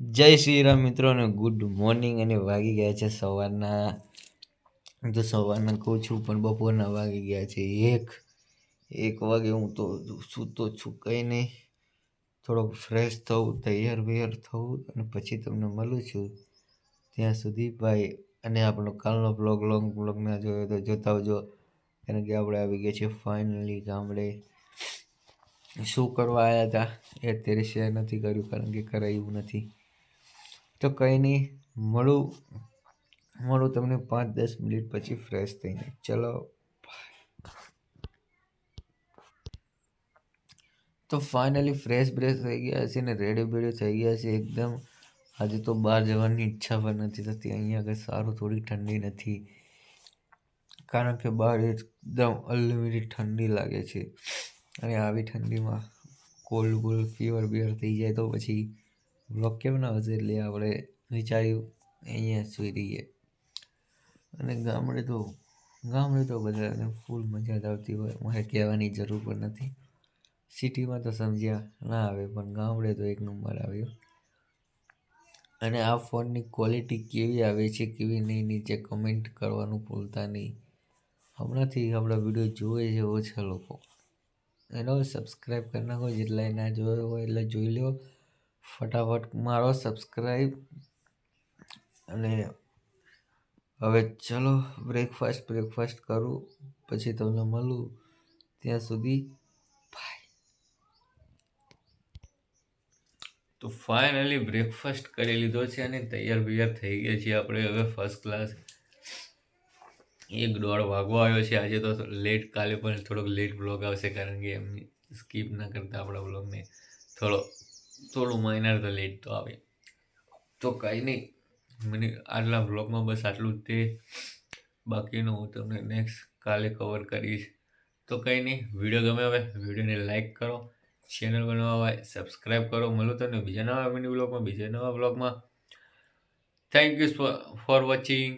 જય શ્રી રામ મિત્રો અને ગુડ મોર્નિંગ અને વાગી ગયા છે સવારના. તો સવારના કહું છું, પણ બપોરના વાગી ગયા છે એક. એક વાગે હું તો સૂતો છું કંઈ નહીં. થોડોક ફ્રેશ થવું તૈયાર વૈયાર થવું અને પછી તમને મળું છું. ત્યાં સુધી ભાઈ અને આપણો કાલનો બ્લોગ લોંગ બ્લોગ ના જોયો તો જોતા આવજો કારણ કે આપણે આવી ગયા છીએ ફાઇનલી ગામડે. શું કરવા આવ્યા હતા એ અત્યારે શેર નથી કર્યું કારણ કે કરાયું નથી. તો કંઈ નહીં, મળું મળું તમને પાંચ દસ મિનિટ પછી ફ્રેશ થઈને. ચલો તો ફાઇનલી ફ્રેશ બ્રેશ થઈ ગયા છે ને રેડી બેડી થઈ ગયા છે એકદમ. આજે તો બહાર જવાની ઈચ્છા પણ નથી થતી. અહીંયા આગળ સારું થોડી ઠંડી નથી. કારણ કે બહાર એકદમ અનલિમિટેડ ઠંડી લાગે છે. અને આવી ઠંડીમાં કોલ્ડ કોલ્ડ ફીવર બીવર થઈ જાય તો પછી બ્લોગ કેમ ના હશે એટલે આપણે વિચાર્યું અહીંયા સુઈ રહીએ. અને ગામડે તો ગામડે તો બધાને ફૂલ મજા જ આવતી હોય. મારે કહેવાની જરૂર પણ નથી. સિટીમાં તો સમજ્યા ના આવે, પણ ગામડે તો એક નંબર આવ્યો. અને આ ફોનની ક્વોલિટી કેવી આવે છે, કેવી નહીં, નીચે કમેન્ટ કરવાનું ભૂલતા નહીં. હમણાંથી આપણા વીડિયો જોવે છે ઓછા લોકો. એનો સબસ્ક્રાઈબ કરી નાખો, જેટલા ના જોયો હોય એટલે જોઈ લો ફટાફટ મારો સબસ્ક્રાઈબ અને હવે ચલો બ્રેકફાસ્ટ બ્રેકફાસ્ટ કરું, પછી તમને મળું. ત્યાં સુધી તો ફાઇનલી બ્રેકફાસ્ટ કરી લીધો છે અને તૈયાર બૈયાર થઈ ગયા છીએ આપણે હવે ફર્સ્ટ ક્લાસ એક દોઢ વાગવા આવ્યો છે. આજે તો લેટ કાલે પણ થોડોક લેટ બ્લોગ આવશે કારણ કે એમની સ્કીપ ના કરતા આપણા બ્લોગને થોડો થોડું માઇનર તો લેટ તો આવે. તો કાંઈ નહીં. મને આટલા બ્લોગમાં બસ આટલું જ તે. બાકીનું હું તમને નેક્સ્ટ કાલે કવર કરીશ. તો કંઈ નહીં વીડિયો ગમે હવે વિડીયોને લાઇક કરો. ચેનલ બનાવવા હોય સબસ્ક્રાઈબ કરો. મળું તમને બીજા નવા મિની બ્લોગમાં બીજા નવા બ્લોગમાં થેન્ક યુ ફોર વોચિંગ